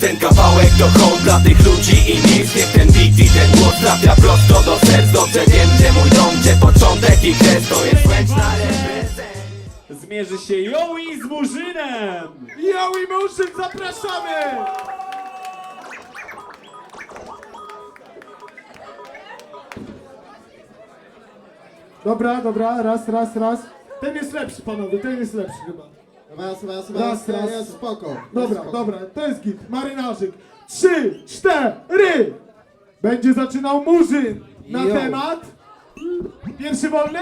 Ten kawałek to hołd dla tych ludzi i nic Niech ten beat i ten głos trafia prosto do serc Dobrze wiem, gdzie mój dom, gdzie początek i kres To jest wręcz na reprezent Zmierzy się Joey z Murzynem! Joey Muszyn, zapraszamy! Dobra, dobra, raz, raz, raz. Ten jest lepszy, panowie, ten jest lepszy chyba. Raz, raz, raz, raz. Spoko. Dobra, spoko. dobra, to jest git. Marynarzyk. Trzy, cztery. Będzie zaczynał Murzyn na temat. Pierwszy wolny?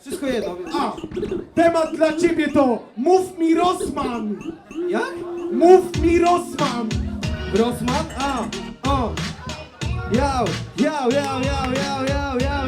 Wszystko jedno. A, temat dla ciebie to Mów mi Rosman. Jak? Mów mi Rosman. Rosman? A, o. Jał, jał, jał, jał, jał, jał,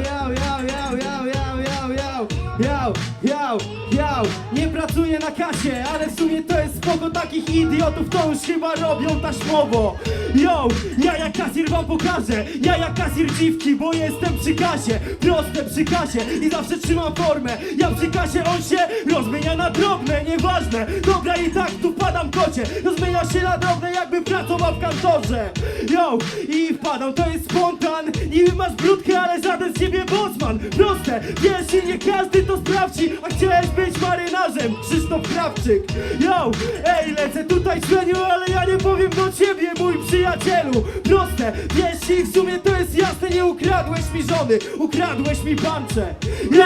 Nie pracuję na kasie, ale w sumie to jest spoko takich idiotów, to już chyba robią taśmowo. Yo, ja jak kasir wam pokażę, ja jak kasir dziwki, bo jestem przy kasie, proste przy kasie i zawsze trzymam formę. Ja przy kasie, on się rozmienia na drobne, nieważne. Dobra i tak tu padam kocie, rozmienia się na drobne jakby pracował w kantorze. Yo, i wpadał, to jest spontan, niby masz brudkę, ale żaden z ciebie bosman. Proste, wiesz, i nie każdy to sprawdzi, a chciałeś być marynarzem, Krzysztof Krawczyk. Yo, ej, lecę tutaj śleniu, ale ja nie powiem do ciebie, mój przyjacielu. Proste, wiesz, i w sumie to jest jasne, nie ukradłeś mi żony, ukradłeś mi pancze. Yo,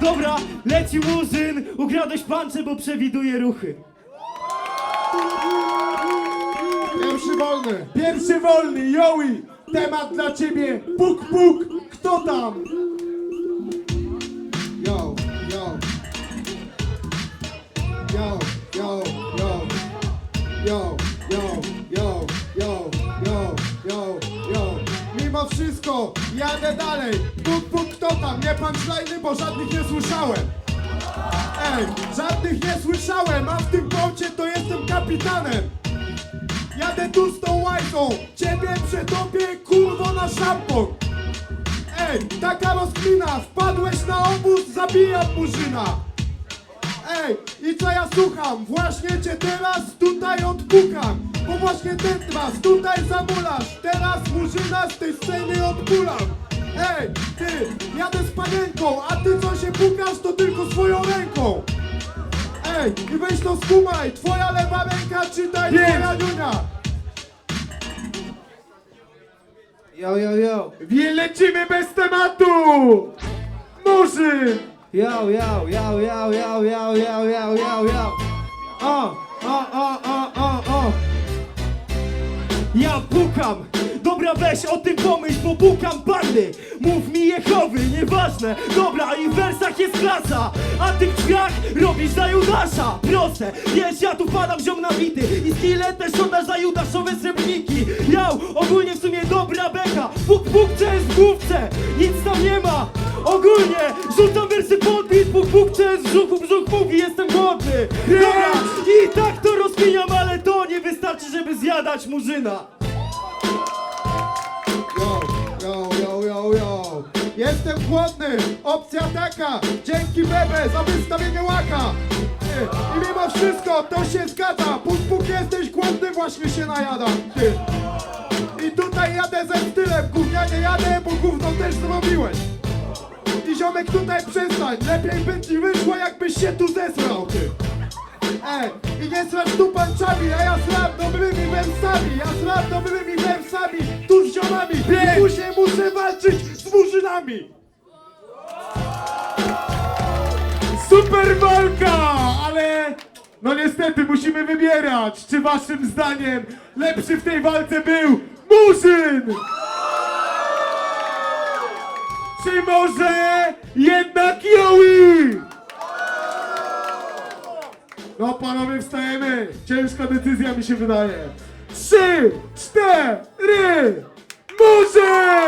dobra, leci murzyn, ukradłeś pancze, bo przewiduje ruchy. Pierwszy wolny! Pierwszy wolny, Joey! Temat dla ciebie, puk puk, kto tam? Yo, yo, yo, yo, yo, yo, yo. Mimo wszystko, jadę dalej. Puk, puk, kto tam? Nie punchline'y, bo żadnych nie słyszałem. Ej, żadnych nie słyszałem, a w tym kącie to jestem kapitanem. Jadę tu z tą łajką, ciebie przetopię, kurwo, na szampon. Ej, taka rozkmina, wpadłeś na obóz, zabijam murzyna. Ej, i co ja słucham? Właśnie cię teraz tutaj odpukam. Bo właśnie ten was tutaj zamulasz. Teraz murzyna z tej sceny odpulam. Ej, ty, jadę z panienką, a ty co się pukasz, to tylko swoją ręką. Ej, i weź to skumaj, twoja lewa ręka czytaj Pięć. twoja niunia. Yo, yo, yo, Wie, lecimy bez tematu! Murzyn! Yo, yo, yo, yo, yo, yo, yo, yo, yo, yo. O, o, o, o, o, o. Ja pukam! Dobra weź o tym pomyśl, bo pukam bandy! Mów mi Jehowy, nieważne! Dobra i w wersach jest klasa! A ty w drzwiach robisz za Judasza! Proste! Wiesz, ja tu padam ziom na bity I skille też oddasz za Judaszowe srebrniki! Jał! Ogólnie w sumie dobra beka! Puk puk jest w główce! Nic tam nie ma! Ogólnie rzucam wersy pod beat, puk puk jest w brzuchu, brzuch mówi, jestem głodny! Dobra! I tak to rozkminiam, ale to nie wystarczy, żeby zjadać murzyna! Yo, yo, yo, yo, yo. Jestem głodny, opcja taka. Dzięki Bebe za wystawienie łaka. Ty, I mimo wszystko to się zgadza. Puk, puk, jesteś głodny, właśnie się najadam. Ty. I tutaj jadę ze stylem, gównianie jadę, bo gówno też zrobiłeś. Ziomek tutaj przestań, lepiej by ci wyszło jakbyś się tu zesrał, ty. Ej, i nie srasz tu panczami, a ja sram dobrymi wersami, ja sram dobrymi wersami, tu z ziomami, i muszę, muszę walczyć z murzynami. Super walka! Ale no niestety musimy wybierać, czy waszym zdaniem lepszy w tej walce był Murzyn! Czy może jednak Joey? No panowie wstajemy, ciężka decyzja mi się wydaje. Trzy, cztery, Murzyn!